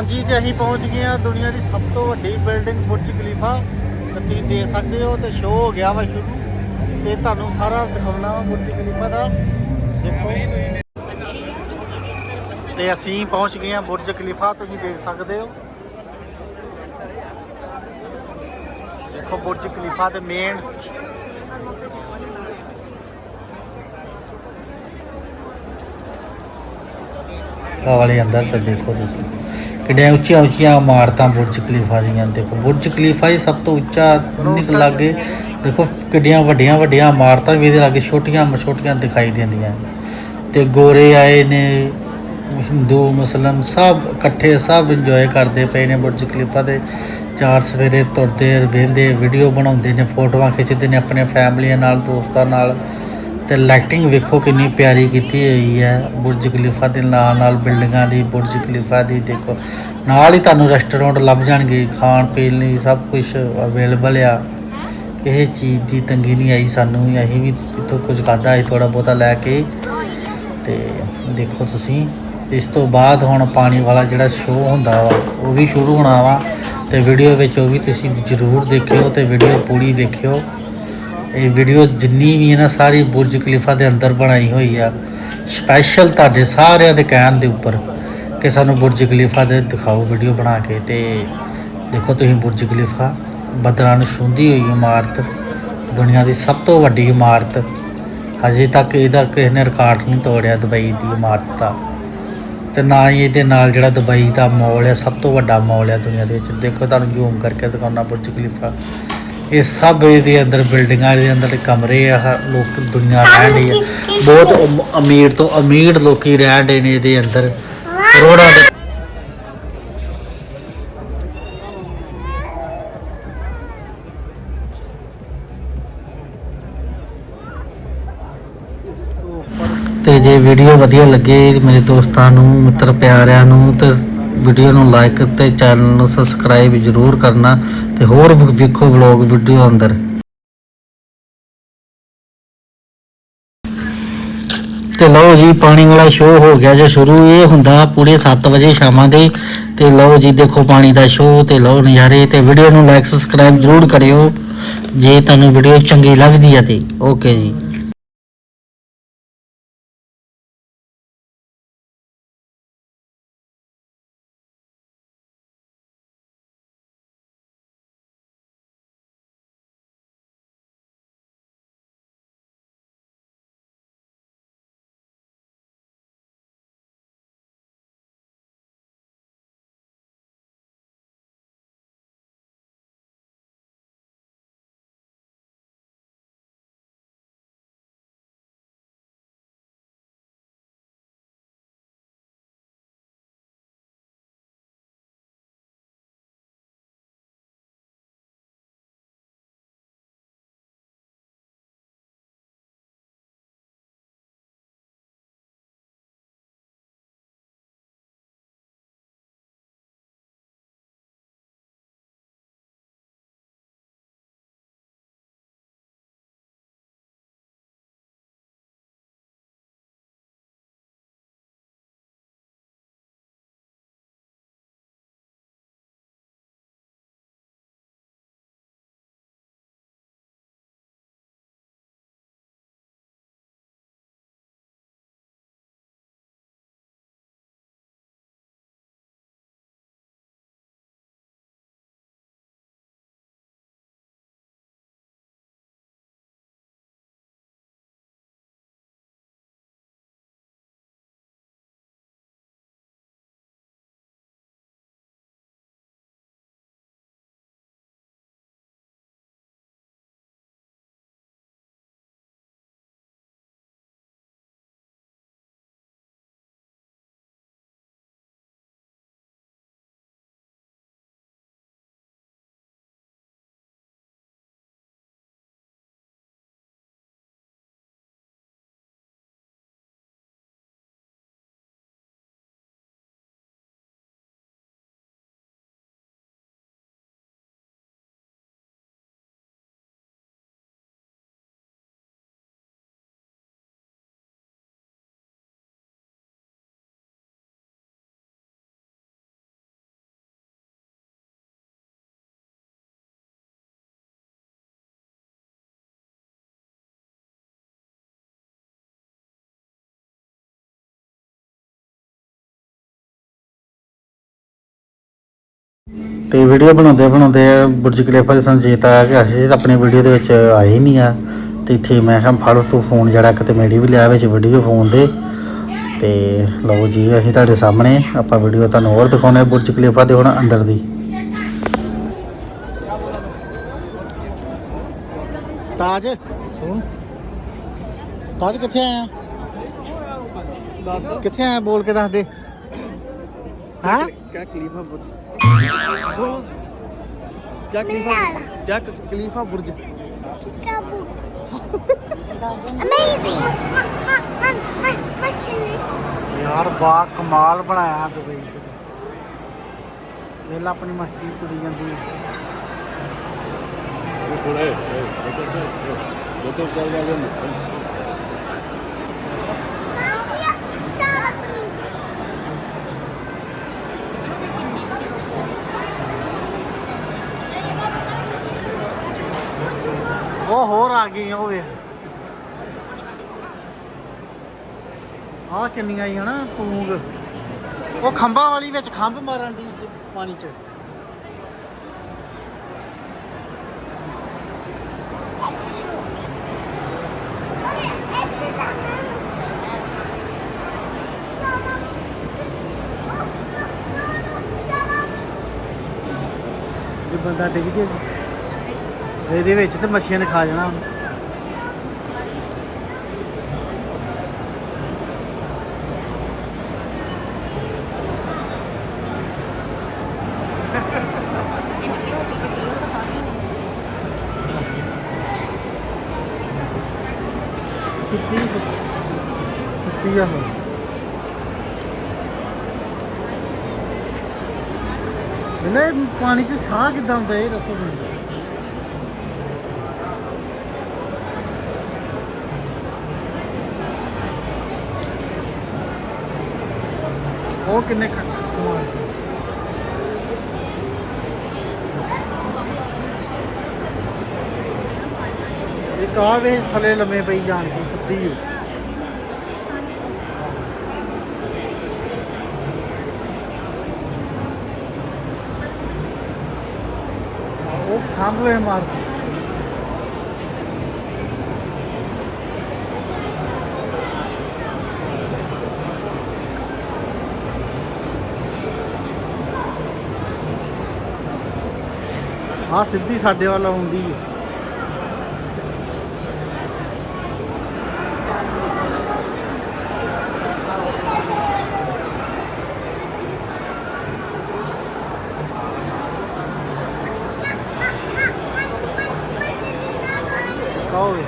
ਹਾਂਜੀ, ਤੇ ਅਸੀਂ ਪਹੁੰਚ ਗਏ ਆ ਦੁਨੀਆ ਦੀ ਸਭ ਤੋਂ ਵੱਡੀ ਬਿਲਡਿੰਗ ਬੁਰਜ ਖਲੀਫਾ। ਤੁਸੀਂ ਦੇਖ ਸਕਦੇ ਹੋ ਤੇ ਸ਼ੋਅ ਹੋ ਗਿਆ ਵਾ ਸ਼ੁਰੂ। ਤੇ ਤੁਹਾਨੂੰ ਸਾਰਾ ਦਿਖਾਉਣਾ ਵਾ ਬੁਰਜ ਖਲੀਫਾ ਦਾ। ਦੇਖੋ। ਤੇ ਅਸੀਂ ਪਹੁੰਚ ਗਏ ਆ ਬੁਰਜ ਖਲੀਫਾ, ਤੁਸੀਂ ਦੇਖ ਸਕਦੇ ਹੋ। ਦੇਖੋ ਬੁਰਜ ਖਲੀਫਾ ਦੇ ਮੇਨ ਆ ਵਾਲੇ ਅੰਦਰ ਤੇ ਦੇਖੋ ਤੁਸੀਂ। ਕਿੰਨੀਆਂ ਉੱਚੀਆਂ ਉੱਚੀਆਂ ਇਮਾਰਤਾਂ ਬੁਰਜ ਖਲੀਫਾ ਦੀਆਂ ਦੇਖੋ ਬੁਰਜ ਖਲੀਫਾ ਹੀ ਸਭ ਤੋਂ ਉੱਚਾ ਨਿਕ ਲਾਗੇ। ਦੇਖੋ ਕਿੰਨੀਆਂ ਵੱਡੀਆਂ ਵੱਡੀਆਂ ਇਮਾਰਤਾਂ ਵੀ ਇਹਦੇ ਲਾਗੇ ਛੋਟੀਆਂ ਛੋਟੀਆਂ ਦਿਖਾਈ ਦਿੰਦੀਆਂ ਤੇ ਗੋਰੇ ਆਏ ਨੇ ਹਿੰਦੂ ਮੁਸਲਮ ਸਭ ਇਕੱਠੇ ਸਭ ਇੰਜੋਏ ਕਰਦੇ ਪਏ ਨੇ ਬੁਰਜ ਖਲੀਫਾ ਦੇ। ਚਾਰ ਸਵੇਰੇ ਤੁਰਦੇ ਵੇਂਦੇ ਵੀਡੀਓ ਬਣਾਉਂਦੇ ਨੇ ਫੋਟੋਆਂ ਖਿੱਚਦੇ ਨੇ ਆਪਣੇ ਫੈਮਲੀਆਂ ਨਾਲ ਦੋਸਤਾਂ ਨਾਲ। ਤੇ ਲਾਈਟਿੰਗ ਵੇਖੋ ਕਿੰਨੀ ਪਿਆਰੀ ਕੀਤੀ ਹੋਈ ਹੈ। ਬੁਰਜ ਖਲੀਫਾ ਦੇ ਨਾਲ ਨਾਲ ਬਿਲਡਿੰਗਾਂ ਦੀ, ਬੁਰਜ ਖਲੀਫਾ ਦੀ ਦੇਖੋ। ਨਾਲ ਹੀ ਤੁਹਾਨੂੰ ਰੈਸਟੋਰੈਂਟ ਲੱਭ ਜਾਣਗੇ, ਖਾਣ ਪੀਣ ਲਈ ਸਭ ਕੁਝ ਅਵੇਲੇਬਲ ਆ। ਇਹ ਚੀਜ਼ ਦੀ ਤੰਗੀ ਨਹੀਂ ਆਈ ਸਾਨੂੰ ਅਸੀਂ ਵੀ ਇੱਥੋਂ ਕੁਝ ਖਾਦਾ ਸੀ ਥੋੜਾ ਬਹੁਤਾ ਲੈ ਕੇ। ਤੇ ਦੇਖੋ ਤੁਸੀਂ, ਇਸ ਤੋਂ ਬਾਅਦ ਹੁਣ ਪਾਣੀ ਵਾਲਾ ਜਿਹੜਾ ਸ਼ੋਅ ਹੁੰਦਾ ਵਾ, ਉਹ ਵੀ ਸ਼ੁਰੂ ਹੋਣਾ ਵਾ। ਤੇ ਵੀਡੀਓ ਵਿੱਚ ਉਹ ਵੀ ਤੁਸੀਂ ਜ਼ਰੂਰ ਦੇਖਿਓ ਤੇ ਵੀਡੀਓ ਪੂਰੀ ਦੇਖਿਓ ਇਹ ਵੀਡੀਓ ਜਿੰਨੀ ਵੀ ਹੈ ਨਾ ਸਾਰੀ ਬੁਰਜ ਖਲੀਫਾ ਦੇ ਅੰਦਰ ਬਣਾਈ ਹੋਈ ਆ ਸਪੈਸ਼ਲ ਤੁਹਾਡੇ ਸਾਰਿਆਂ ਦੇ ਕਹਿਣ ਦੇ ਉੱਪਰ ਕਿ ਸਾਨੂੰ ਬੁਰਜ ਖਲੀਫਾ ਦੇ ਦਿਖਾਓ ਵੀਡੀਓ ਬਣਾ ਕੇ ਤੇ ਦੇਖੋ ਤੁਸੀਂ ਬੁਰਜ ਖਲੀਫਾ ਬੱਦਲਾਂ ਨੂੰ ਛੂੰਹਦੀ ਹੋਈ ਇਮਾਰਤ, ਦੁਨੀਆ ਦੀ ਸਭ ਤੋਂ ਵੱਡੀ ਇਮਾਰਤ, ਹਜੇ ਤੱਕ ਇਹਦਾ ਕਿਸੇ ਨੇ ਰਿਕਾਰਡ ਨਹੀਂ ਤੋੜਿਆ ਦੁਬਈ ਦੀ ਇਮਾਰਤ ਦਾ। ਤੇ ਨਾ ਹੀ ਇਹਦੇ ਨਾਲ ਜਿਹੜਾ ਦੁਬਈ ਦਾ ਮਾਲ ਹੈ ਸਭ ਤੋਂ ਵੱਡਾ ਮਾਲ ਹੈ ਦੁਨੀਆ ਦੇ ਵਿੱਚ। ਦੇਖੋ ਤੁਹਾਨੂੰ ਜ਼ੂਮ ਕਰਕੇ ਦਿਖਾਉਣਾ ਬੁਰਜ ਖਲੀਫਾ। ਇਹ ਸਭ ਇਹਦੇ ਅੰਦਰ ਬਿਲਡਿੰਗਾਂ ਦੇ ਅੰਦਰ ਕਮਰੇ ਆ ਲੋਕ ਦੁਨੀਆ ਰਹਿ ਰਹੀ ਹੈ ਬਹੁਤ ਅਮ- ਅਮੀਰ ਤੋਂ ਅਮੀਰ ਲੋਕੀ ਰਹਿ ਰਹੇ ਨੇ ਇਹਦੇ ਅੰਦਰ। ਕਰੋੜਾਂ ਦੇ ਤੇ ਜੇ ਵੀਡੀਓ ਵਧੀਆ ਲੱਗੇ ਮੇਰੇ ਦੋਸਤਾਂ ਨੂੰ ਮਿੱਤਰ ਪਿਆਰਿਆਂ ਨੂੰ ਤੇ ਵੀਡੀਓ ਨੂੰ ਲਾਈਕ ਤੇ ਚੈਨਲ ਨੂੰ ਸਬਸਕ੍ਰਾਈਬ ਜ਼ਰੂਰ ਕਰਨਾ ਤੇ ਹੋਰ ਵੇਖੋ ਵਲੌਗ ਵੀਡੀਓ ਅੰਦਰ। ਤੇ ਲਓ ਜੀ, ਪਾਣੀ ਵਾਲਾ ਸ਼ੋਅ ਹੋ ਗਿਆ ਜੇ ਸ਼ੁਰੂ। ਇਹ ਹੁੰਦਾ ਪੂਰੇ 7 ਵਜੇ ਸ਼ਾਮਾਂ ਦੇ। ਤੇ ਲਓ ਜੀ, ਦੇਖੋ ਪਾਣੀ ਦਾ ਸ਼ੋਅ ਤੇ ਲਓ ਨਜ਼ਾਰੇ ਤੇ ਵੀਡੀਓ ਨੂੰ ਲਾਈਕ ਸਬਸਕ੍ਰਾਈਬ ਜ਼ਰੂਰ ਕਰਿਓ। ਜੇ ਤੁਹਾਨੂੰ ਵੀਡੀਓ ਚੰਗੀ ਲੱਗਦੀ ਹੈ ਤੇ ਓਕੇ ਜੀ। ਤੇ ਵੀਡੀਓ ਬਣਾਉਂਦੇ ਬਣਾਉਂਦੇ ਬੁਰਜ ਖਲੀਫਾ ਦੇ ਸਾਨੂੰ ਚੇਤਾ ਆਇਆ ਕਿ ਅਸੀਂ ਤਾਂ ਆਪਣੀ ਵੀਡੀਓ ਦੇ ਵਿੱਚ ਆਏ ਨਹੀਂ ਆ। ਤੇ ਇੱਥੇ ਮੈਂ ਕਿਹਾ ਫੜ ਤੂੰ ਫੋਨ ਜਿਹੜਾ ਕਿਤੇ ਮੇਰੀ ਵੀ ਲਿਆ ਵਿੱਚ ਵੀਡੀਓ ਫੋਨ ਦੇ। ਤੇ ਲਓ ਜੀ ਅਸੀਂ ਤੁਹਾਡੇ ਸਾਹਮਣੇ ਆਪਾਂ ਵੀਡੀਓ ਤੁਹਾਨੂੰ ਹੋਰ ਦਿਖਾਉਣੇ ਬੁਰਜ ਖਲੀਫਾ ਦੇ ਹੁਣ ਅੰਦਰ ਦੀ। ਤਾਜ ਸੁਣ। ਤਾਜ ਕਿੱਥੇ ਆਇਆ? ਦੱਸ ਕਿੱਥੇ ਆਇਆ ਬੋਲ ਕੇ ਦੱਸ ਦੇ। ਹਾਂ? ਕਿਆ ਖਲੀਫਾ ਬੁਰਜ? बोलो क्या खलीफा क्या खलीफा बुर्ज Kiska bu. Amazing. Machine. ਯਾਰ ਬਾ ਕਮਾਲ ਬਣਾਇਆ ਦੁਬਈ ਚ ਵੇਲਾ ਆਪਣੀ ਮਸਤੀ ਕੁੜੀ ਜਾਂਦੀ ਹੈ Shut ਆ ਗਈ ਉਹ ਵੇਖ। ਆ ਕਿੰਨੀਆਂ ਆਈ ਹਨਾ ਪੂੰਗ। ਉਹ ਖੰਭਾਂ ਵਾਲੀ ਵਿੱਚ ਖੰਭ ਮਾਰਨ ਦੀ ਪਾਣੀ ਚ। ਬੰਦਾ ਡਿੱਗ ਜੇ। ਇਹਦੇ ਵਿੱਚ ਤੇ ਮੱਛੀਆਂ ਨੇ ਖਾ ਜਾਣਾ ਸੁੱਤੀ ਸੁੱਤੀ ਆ ਹੁਣ। ਇਹਨੇ ਪਾਣੀ 'ਚ ਸਾਹ ਕਿੱਦਾਂ ਹੁੰਦਾ ਇਹ ਦੱਸੋ ਮੈਨੂੰ। ਉਹ ਕਿੰਨੇ ਖ- ਕਮਾਲ ਦੇ। ਇੱਕ ਆ ਵੇ ਥੱਲੇ ਲੰਮੇ ਪਈ ਜਾਣ ਕੇ ਸੁੱਤੀ ਹੋ ਉਹ ਖੰਭ ਵੇ ਆ ਸਿੱਧੀ ਸਾਡੇ ਵੱਲ ਆਉਂਦੀ ਹੈ ਕਹੋ ਵੇ।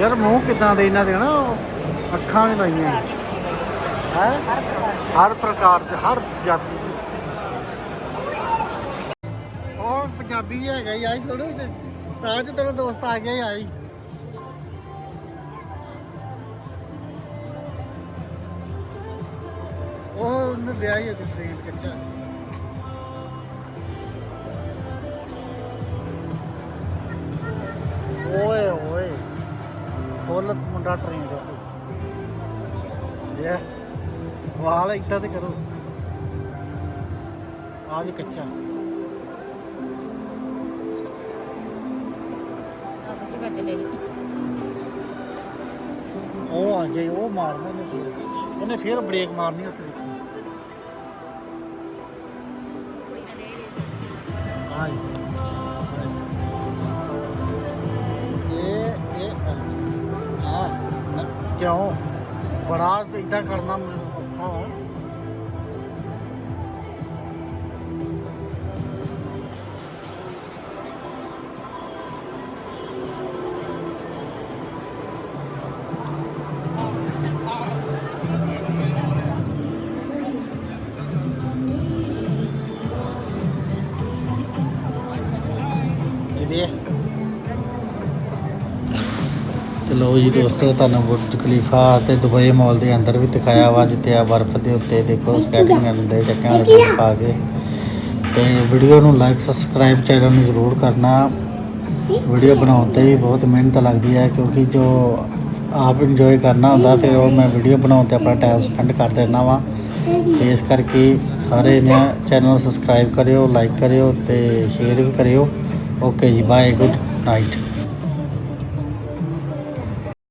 ਯਾਰ ਮੂੰਹ ਕਿਦਾਂ ਦੇ ਇਹਨਾਂ ਦੇ ਨਾ ਅੱਖਾਂ ਵੀ ਲਾਈਆਂ ਹੈ? ਹਰ ਪ੍ਰਕਾਰ ਦੇ, ਹਰ ਜਾਤੀ ਉਹ ਪੰਜਾਬੀ ਹੈਗਾ ਹੀ, ਆਈ ਥੋੜੂ ਤਾਂ ਚ ਤੇਰਾ ਦੋਸਤ ਆ ਗਿਆ ਆਈ। ਉਹ ਉਹਨੂੰ ਲਿਆ ਹੀ ਅੱਜ ਟ੍ਰੇਨ ਕੱਚਾ। ਓਏ ਮੁੰਡਾ ਟ੍ਰੇਨ ਦੇ ਉੱਤੇ ਇਹ ਵਾਲ ਇਦਾਂ ਤੇ ਕਰੋ। ਆ ਵੀ ਕੱਚਾ। ਉਹ ਆ ਗਈ ਉਹ ਮਾਰਨਾ ਨੇ ਫਿਰ। ਉਹਨੇ ਫਿਰ ਬ੍ਰੇਕ ਮਾਰਨੀ ਉੱਥੇ ਦੇਖੀ। ਆਈ ਕਿਉਂ? ਬੜਾ ਇਦਾਂ ਕਰਨਾ ਔਖਾ ਲਓ ਜੀ ਦੋਸਤੋ ਤੁਹਾਨੂੰ ਬੁਰਜ ਖਲੀਫਾ ਤੇ ਦੁਬਈ ਮਾਲ ਦੇ ਅੰਦਰ ਵੀ ਦਿਖਾਇਆ ਵਾ ਜਿੱਥੇ ਆ ਬਰਫ਼ ਦੇ ਉੱਤੇ ਦੇਖੋ ਸਕੇਟਿੰਗ ਕਰਨ ਦੇ ਚੱਕਿਆਂ ਦੇ ਵਿੱਚ ਪਾ ਕੇ। ਤੇ ਵੀਡੀਓ ਨੂੰ ਲਾਈਕ ਸਬਸਕ੍ਰਾਈਬ ਚੈਨਲ ਨੂੰ ਜ਼ਰੂਰ ਕਰਨਾ। ਵੀਡੀਓ ਬਣਾਉਣ ਤੇ ਵੀ ਬਹੁਤ ਮਿਹਨਤ ਲੱਗਦੀ ਹੈ ਕਿਉਂਕਿ ਜੋ ਆਪ ਇੰਜੋਏ ਕਰਨਾ ਹੁੰਦਾ ਫਿਰ ਉਹ ਮੈਂ ਵੀਡੀਓ ਬਣਾਉਣ ਤੇ ਆਪਣਾ ਟਾਈਮ ਸਪੈਂਡ ਕਰ ਦਿੰਦਾ ਵਾਂ। ਇਸ ਕਰਕੇ ਸਾਰੇ ਨੇ ਚੈਨਲ ਸਬਸਕ੍ਰਾਈਬ ਕਰਿਓ ਲਾਈਕ ਕਰਿਓ ਤੇ ਸ਼ੇਅਰ ਵੀ ਕਰਿਓ। ਓਕੇ ਜੀ ਬਾਏ ਗੁੱਡ ਨਾਈਟ